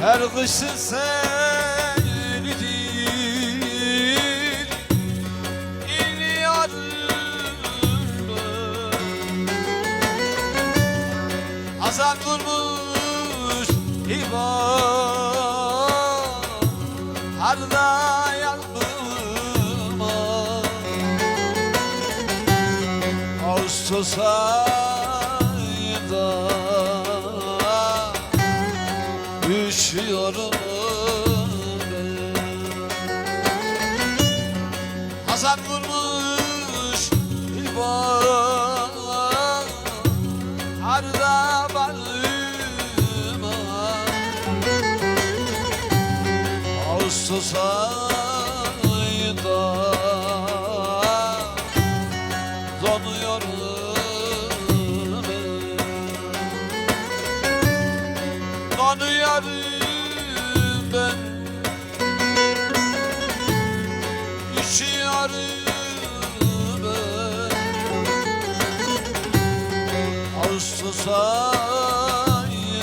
Yargıçsın senidir İlyar Hasan vurmuş İvan Arda yandıma Ağustos Üşüyorum ben. Hasan vurmuş İlban Arda bağrıma Ağustos Ağustos ayında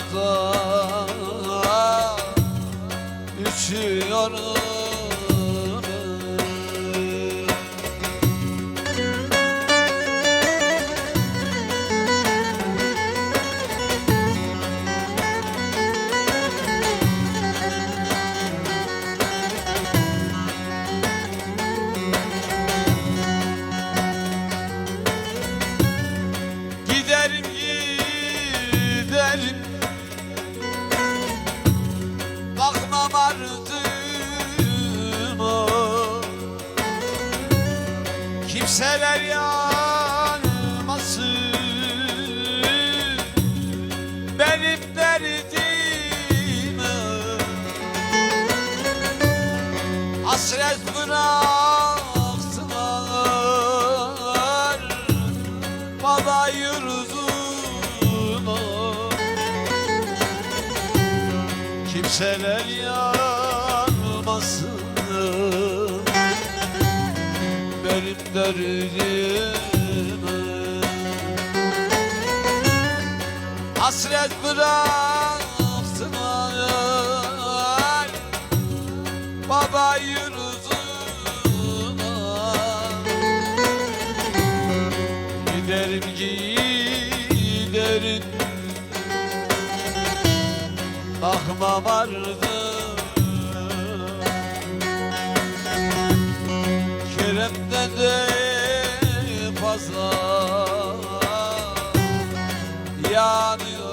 Kimseler yanmasın Benim derdime Hasret bıraktılar. Baba yurduma Kimseler yanmasın Benim derdime Hasret bıraktılar Baba yurduma Giderim giderim Bakma vardı Kerem'den de fazla. Yanıyor